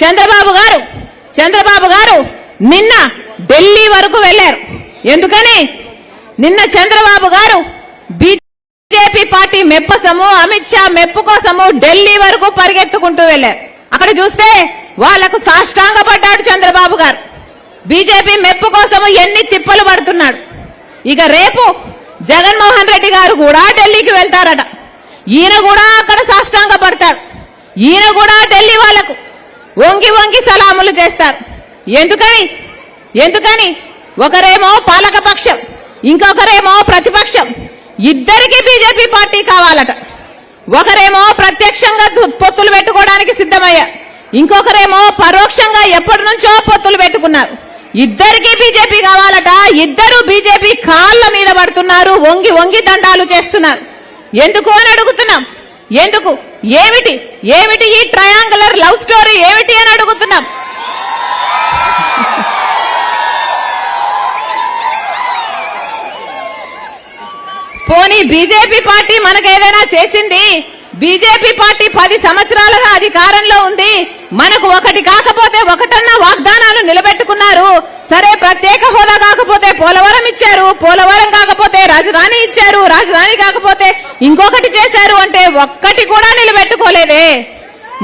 చంద్రబాబు గారు చంద్రబాబు గారు నిన్న ఢిల్లీ వరకు వెళ్ళారు ఎందుకని? నిన్న చంద్రబాబు గారు బీజేపీ పార్టీ మెప్పసము అమిత్ షా మెప్పు కోసము ఢిల్లీ వరకు పరిగెత్తుకుంటూ వెళ్ళారు అక్కడ చూస్తే వాళ్ళకు సాష్టాంగ పడ్డాడు చంద్రబాబు గారు. బీజేపీ మెప్పు కోసము ఎన్ని తిప్పలు పడుతున్నాడు. ఇక రేపు జగన్మోహన్ రెడ్డి గారు కూడా ఢిల్లీకి వెళ్తారట. ఈయన కూడా అక్కడ సాష్టాంగ పడతారు ఈయన కూడా ఢిల్లీ వాళ్ళకు వంగి వంగి సలాములు చేస్తారు. ఎందుకని? ఎందుకని? ఒకరేమో పాలకపక్షం ఇంకొకరేమో ప్రతిపక్షం. ఇద్దరికి బీజేపీ పార్టీ కావాలట. ఒకరేమో ప్రత్యక్షంగా పొత్తులు పెట్టుకోవడానికి సిద్ధమయ్యా. ఇంకొకరేమో పరోక్షంగా ఎప్పటి నుంచో పొత్తులు పెట్టుకున్నారు. ఇద్దరికి బీజేపీ కావాలట ఇద్దరు బీజేపీ కాళ్ళ మీద పడుతున్నారు వంగి వంగి దండాలు చేస్తున్నారు. ఎందుకు అని అడుగుతున్నాం. ఎందుకు? ఏమిటి? ఏమిటి ఈ ట్రయాంగులర్ లవ్ స్టోరీ ఏమిటి అని అడుగుతున్నాం. పోనీ బీజేపీ పార్టీ మనకేదైనా చేసింది? బీజేపీ పార్టీ పది సంవత్సరాలుగా అధికారంలో ఉంది. మనకు ఒకటి కాకపోతే ఒకటన్నా వాగ్దానాలు నిలబెట్టుకున్నారు. సరే ప్రత్యేక హోదా కాకపోతే పోలవరం ఇచ్చారు. పోలవరం కాకపోతే రాజధాని ఇచ్చారు. రాజధాని కాకపోతే ఇంకొకటి చేశారు అంటే ఒక్కటి కూడా నిలబెట్టుకోలేదే.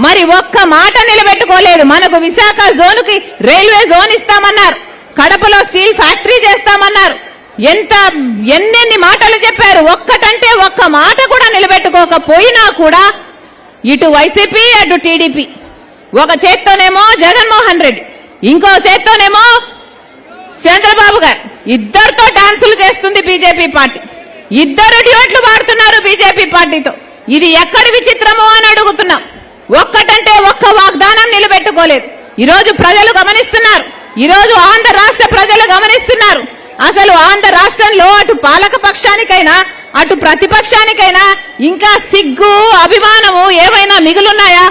మరి ఒక్క మాట నిలబెట్టుకోలేదు. మనకు విశాఖ జోన్కి రైల్వే జోన్ ఇస్తామన్నారు. కడపలో స్టీల్ ఫ్యాక్టరీ చేస్తామన్నారు. ఎంత ఎన్నెన్ని మాటలు చెప్పారు. ఒక్కటంటే ఒక్క మాట కూడా నిలబెట్టుకోకపోయినా కూడా ఇటు వైసీపీ అటు టీడీపీ. ఒక చేత్తోనేమో జగన్మోహన్ రెడ్డి ఇంకో చేత్తోనేమో చంద్రబాబు గారు. ఇద్దరితో డాన్సులు చేస్తుంది బీజేపీ పార్టీ. ఇద్దరు డ్యూట్లు పాడుతున్నారు బీజేపీ పార్టీతో. ఇది ఎక్కడి విచిత్రమో అని అడుగుతున్నాం. ఒక్కటంటే ఒక్క వాగ్దానం నిలబెట్టుకోలేదు. ఈరోజు ప్రజలు గమనిస్తున్నారు. ఈరోజు ఆంధ్ర రాష్ట్ర ప్రజలు గమనిస్తున్నారు. అసలు ఆంధ్ర రాష్ట్రంలో అటు పాలక పక్షానికైనా అటు ప్రతిపక్షానికైనా ఇంకా సిగ్గు అభిమానము ఏమైనా మిగులున్నాయా?